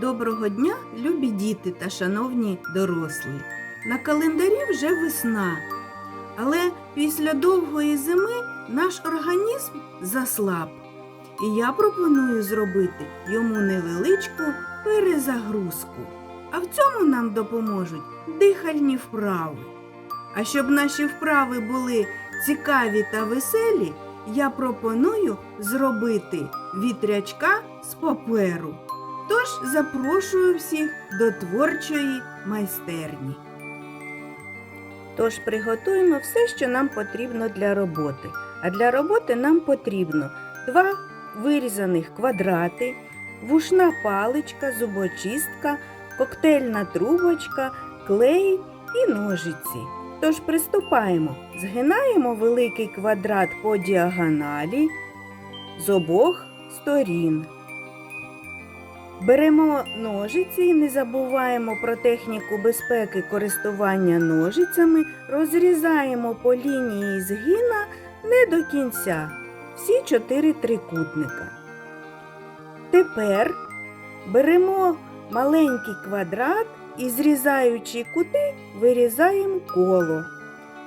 Доброго дня, любі діти та шановні дорослі. На календарі вже весна, але після довгої зими наш організм заслаб. І я пропоную зробити йому невеличку перезагрузку. А в цьому нам допоможуть дихальні вправи. А щоб наші вправи були цікаві та веселі, я пропоную зробити вітрячка з паперу. Тож запрошую всіх до творчої майстерні. Тож приготуємо все, що нам потрібно для роботи. А для роботи нам потрібно два вирізаних квадрати, вушна паличка, зубочистка, коктейльна трубочка, клей і ножиці. Тож приступаємо. Згинаємо великий квадрат по діагоналі з обох сторін. Беремо ножиці і не забуваємо про техніку безпеки користування ножицями, розрізаємо по лінії згина не до кінця всі чотири трикутника. Тепер беремо маленький квадрат і, зрізаючи кути, вирізаємо коло.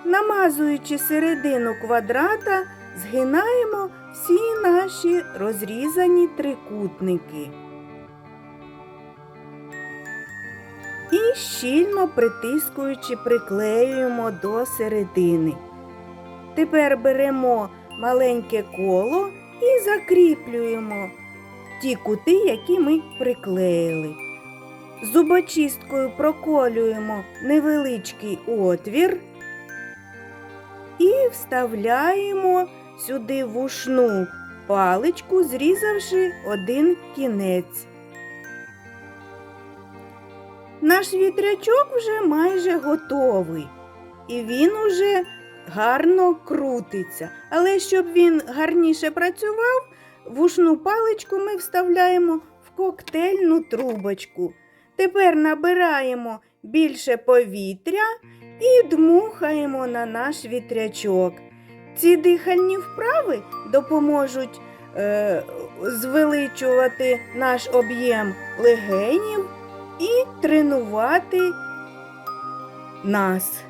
Намазуючи середину квадрата, згинаємо всі наші розрізані трикутники. І щільно притискуючи, приклеюємо до середини. Тепер беремо маленьке коло і закріплюємо ті кути, які ми приклеїли. Зубочисткою проколюємо невеличкий отвір і вставляємо сюди вушну паличку, зрізавши один кінець. Наш вітрячок вже майже готовий, і він уже гарно крутиться. Але щоб він гарніше працював, вушну паличку ми вставляємо в коктейльну трубочку. Тепер набираємо більше повітря і дмухаємо на наш вітрячок. Ці дихальні вправи допоможуть е, звеличувати наш об'єм легенів і нас.